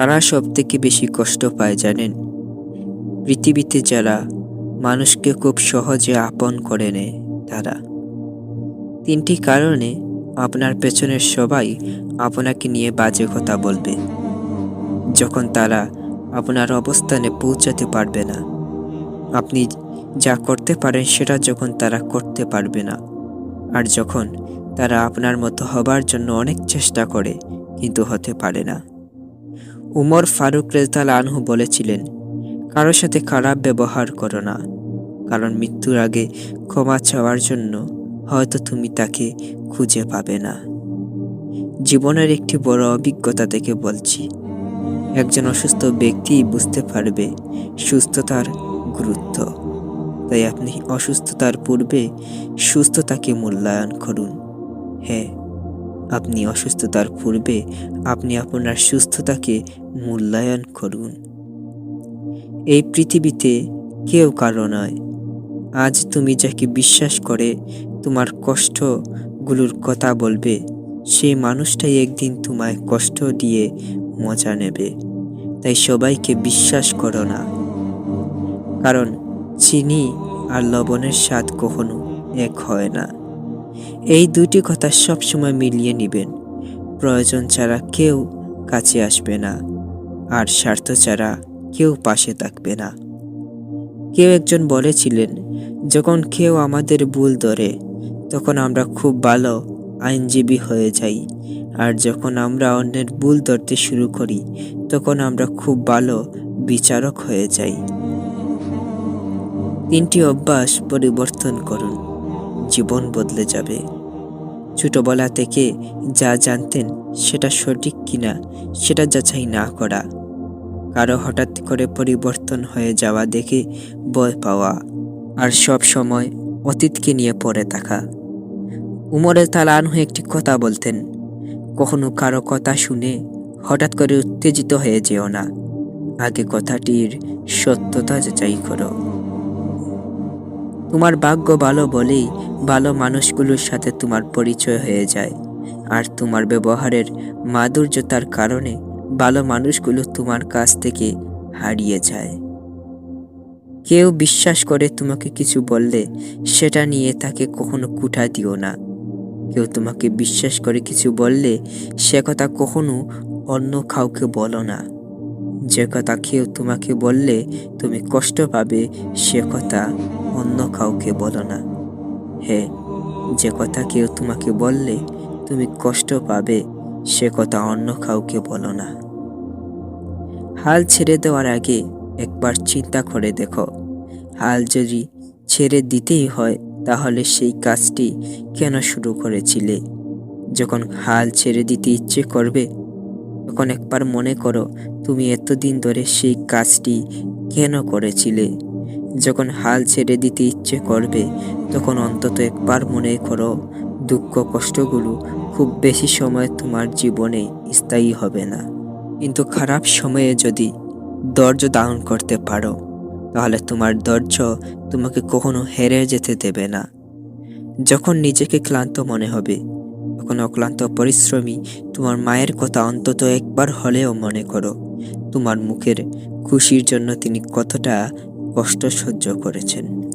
কারা সব থেকে বেশি কষ্ট পায়, জানেন? পৃথিবীতে যারা মানুষকে খুব সহজে আপন করে নেয়, তারা। তিনটি কারণে আপনার পেছনের সবাই আপনাকে নিয়ে বাজে কথা বলবে। যখন তারা আপনার অবস্থানে পৌঁছাতে পারবে না, আপনি যা করতে পারেন সেটা যখন তারা করতে পারবে না। আর যখন তারা আপনার মতো হবার জন্য অনেক চেষ্টা করে, কিন্তু হতে পারে না। উমর ফারুক রেজদাল আনহু বলেছিলেন কারোর সাথে খারাপ ব্যবহার করো না, কারণ মৃত্যুর আগে ক্ষমা চাওয়ার জন্য হয়তো তুমি তাকে খুঁজে পাবে না। জীবনের একটি বড় অভিজ্ঞতা থেকে বলছি, একজন অসুস্থ ব্যক্তি বুঝতে পারবে সুস্থতার গুরুত্ব। তাই আপনি অসুস্থতার পূর্বে সুস্থতাকে মূল্যায়ন করুন। হ্যাঁ আপনি অসুস্থতার পূর্বে আপনি আপনার সুস্থতাকে মূল্যায়ন করুন। এই পৃথিবীতে কেউ কারও নয়। আজ তুমি যাকে বিশ্বাস করে তোমার কষ্টগুলোর কথা বলবে সেই মানুষটাই একদিন তোমায় কষ্ট দিয়ে মজা নেবে। তাই সবাইকে বিশ্বাস করো না। কারণ চিনি আর লবণের স্বাদ কখনো এক হয় না। এই দুটি কথা সবসময় মিলিয়ে নেবেন। প্রয়োজন ছাড়া কেউ কাছে আসবে না, আর স্বার্থ ছাড়া কেউ পাশে থাকবে না। কেউ একজন বলেছিলেন, যখন কেউ আমাদের ভুল ধরে, তখন আমরা খুব ভালো আইনজীবী হয়ে যাই, আর যখন আমরা অন্যের ভুল ধরতে শুরু করি, তখন আমরা খুব ভালো বিচারক হয়ে যাই। তিনটি অভ্যাস পরিবর্তন করুন। জীবন বদলে যাবে। ছোটবেলা থেকে যা জানতেন সেটা সঠিক কিনা, সেটা যাচাই না করা। কারও হঠাৎ করে পরিবর্তন হয়ে যাওয়া দেখে ভয় পাওয়া আর সব সময় অতীতকে নিয়ে পড়ে থাকা। উমরের তালানহু একটি কথা বলতেন, কখনো কারও কথা শুনে হঠাৎ করে উত্তেজিত হয়ে যেও না। আগে কথাটির সত্যতা যাচাই করো। তোমার ভাগ্য ভালো বলেই ভালো মানুষগুলোর সাথে তোমার পরিচয় হয়ে যায়। আর তোমার ব্যবহারের মাধুর্যতার কারণে ভালো মানুষগুলো তোমার কাছ থেকে হারিয়ে যায়। কেউ বিশ্বাস করে তোমাকে কিছু বললে, সেটা নিয়ে তাকে কখনো কুঠা দিও না। কেউ তোমাকে বিশ্বাস করে কিছু বললে, সে কথা কখনো অন্য কাউকে বলো না। যে কথা কেউ তোমাকে বললে, তুমি কষ্ট পাবে, সে কথা অন্য কাউকে বলো না। হ্যাঁ যে কথা কেউ তোমাকে বললে তুমি কষ্ট পাবে, সে কথা অন্য কাউকে বলো না। হাল ছেড়ে দেওয়ার আগে একবার চিন্তা করে দেখো। হাল যদি ছেড়ে দিতেই হয়, তাহলে সেই কাজটি কেন শুরু করেছিলে? যখন হাল ছেড়ে দিতে ইচ্ছে করবে, তখন একবার মনে করো তুমি এতদিন ধরে সেই কাজটি কেন করেছিলে? যখন হাল ছেড়ে দিতে ইচ্ছে করবে, তখন অন্তত একবার মনে করো, দুঃখ কষ্টগুলো খুব বেশি সময় তোমার জীবনে স্থায়ী হবে না। কিন্তু খারাপ সময়ে যদি ধৈর্য ধারণ করতে পারো, তাহলে তোমার ধৈর্য তোমাকে কখনো হেরে যেতে দেবে না। যখন নিজেকে ক্লান্ত মনে হবে, তখন অক্লান্ত পরিশ্রমী তোমার মায়ের কথা অন্তত একবার হলেও মনে করো, তোমার মুখের খুশির জন্য তিনি কতটা কষ্ট সহ্য করেছেন।